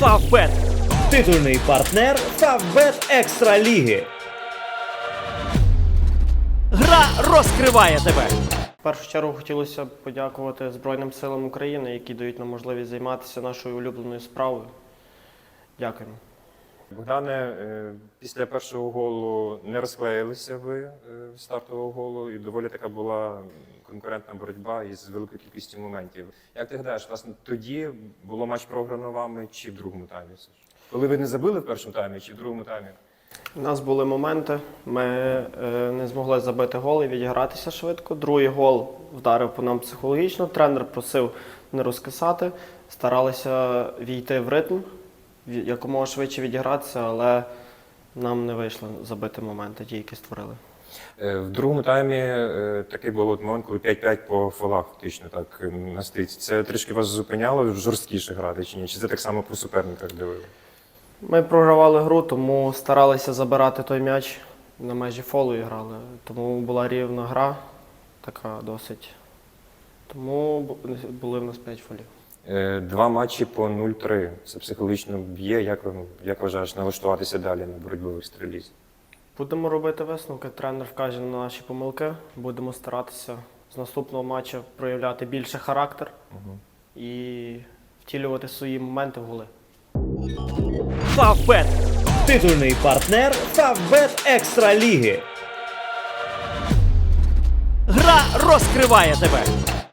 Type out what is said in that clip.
Фавбет. Титульний партнер Фавбет Екстра Ліги. Гра розкриває тебе. В першу чергу хотілося б подякувати Збройним силам України, які дають нам можливість займатися нашою улюбленою справою. Дякуємо. Богдане, е, після першого голу не розклеїлися ви е, стартового голу, і доволі така була конкурентна боротьба із великою кількістю моментів. Як ти гадаєш, власне, тоді було матч програно вами чи в другому таймі? Коли ви не забили в першому таймі чи в другому таймі? У нас були моменти, ми е, не змогли забити гол і відігратися швидко. Другий гол вдарив по нам психологічно. Тренер просив не розкисати, старалися війти в ритм, якомога швидше відігратися, але нам не вийшло забити моменти, ті, які створили. Е, В другому таймі е, такий був от момент, коли 5-5 по фолах фактично так е, на стиці. Це трішки вас зупиняло жорсткіше грати чи ні? Чи це так само по суперниках дивили? Ми програвали гру, тому старалися забирати той м'яч на межі фолу і грали. Тому була рівна гра, така досить. Тому були в нас 5 фолів. Е, Два матчі по 0-3. Це психологічно б'є. Як, ви- як вважаєш налаштуватися далі на боротьбу в? Будемо робити висновки. Тренер вкаже на наші помилки. Будемо старатися з наступного матчу проявляти більше характер і втілювати свої моменти в голи. Фавбет. Титульний партнер Фавбет Екстра Ліги. Гра розкриває тебе.